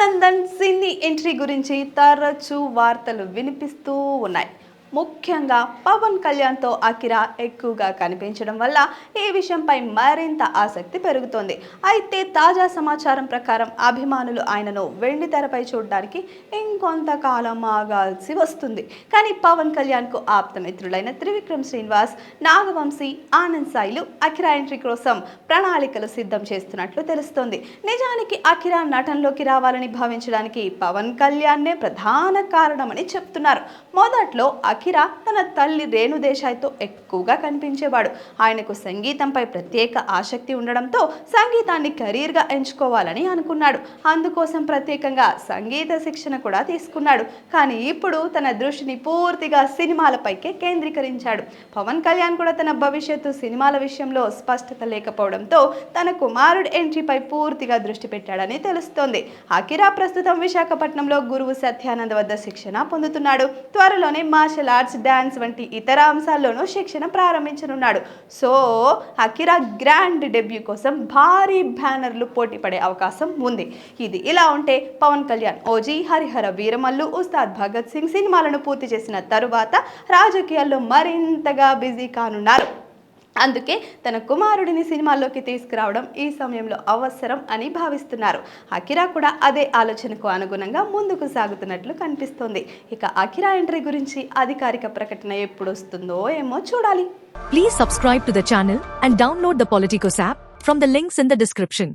బ్రహ్మానందన్ సినీ entry గురించి తరచూ వార్తలు వినిపిస్తూ ఉన్నాయి. ముఖ్యంగా పవన్ కళ్యాణ్తో అకిరా ఎక్కువగా కనిపించడం వల్ల ఈ విషయంపై మరింత ఆసక్తి పెరుగుతోంది. అయితే తాజా సమాచారం ప్రకారం అభిమానులు ఆయనను వెండి తెరపై చూడడానికి ఇంకొంతకాలం ఆగాల్సి వస్తుంది. కానీ పవన్ కళ్యాణ్కు ఆప్తమిత్రులైన త్రివిక్రమ్ శ్రీనివాస్ నాగవంశీ ఆనంద్ సాయిలు అఖిరా ఎంట్రీ కోసం ప్రణాళికలు సిద్ధం చేస్తున్నట్లు తెలుస్తోంది. నిజానికి అఖిరా నటనలోకి రావాలని భావించడానికి పవన్ కళ్యాణ్నే ప్రధాన కారణమని చెప్తున్నారు. మొదట్లో అఖిరా తన తల్లి రేణు దేశాయ్తో ఎక్కువగా కనిపించేవాడు. ఆయనకు సంగీతంపై ప్రత్యేక ఆసక్తి ఉండడంతో సంగీతాన్ని కెరీర్గా ఎంచుకోవాలని అనుకున్నాడు. అందుకోసం ప్రత్యేకంగా సంగీత శిక్షణ కూడా తీసుకున్నాడు. కానీ ఇప్పుడు తన దృష్టిని పూర్తిగా సినిమాలపైకే కేంద్రీకరించాడు. పవన్ కళ్యాణ్ కూడా తన భవిష్యత్తు సినిమాల విషయంలో స్పష్టత లేకపోవడంతో తన కుమారుడు ఎంట్రీపై పూర్తిగా దృష్టి పెట్టాడని తెలుస్తోంది. అకిరా ప్రస్తుతం విశాఖపట్నంలో గురువు సత్యానంద్ వద్ద శిక్షణ పొందుతున్నాడు. త్వరలోనే మార్షల్ ఆర్ట్స్ డ్యాన్స్ వంటి ఇతర అంశాల్లోనూ శిక్షణ ప్రారంభించనున్నాడు. సో అకిరా గ్రాండ్ డెబ్యూ కోసం భారీ బ్యానర్లు పోటీ పడే అవకాశం ఉంది. ఇది ఇలా ఉంటే పవన్ కళ్యాణ్ ఓజీ హరిహర వీరమల్లు ఉస్తాద్ భగత్ సింగ్ సినిమాలను పూర్తి చేసిన తరువాత రాజకీయాల్లో మరింతగా బిజీ కానున్నారు. అందుకే తన కుమారుడిని సినిమాల్లోకి తీసుకురావడం ఈ సమయంలో అవసరం అని భావిస్తున్నారు. అకిరా కూడా అదే ఆలోచనకు అనుగుణంగా ముందుకు సాగుతున్నట్లు కనిపిస్తోంది. ఇక అకిరా ఎంట్రీ గురించి అధికారిక ప్రకటన ఎప్పుడు వస్తుందో ఏమో చూడాలి. Please subscribe to the channel and download the Politicos app from the links in the description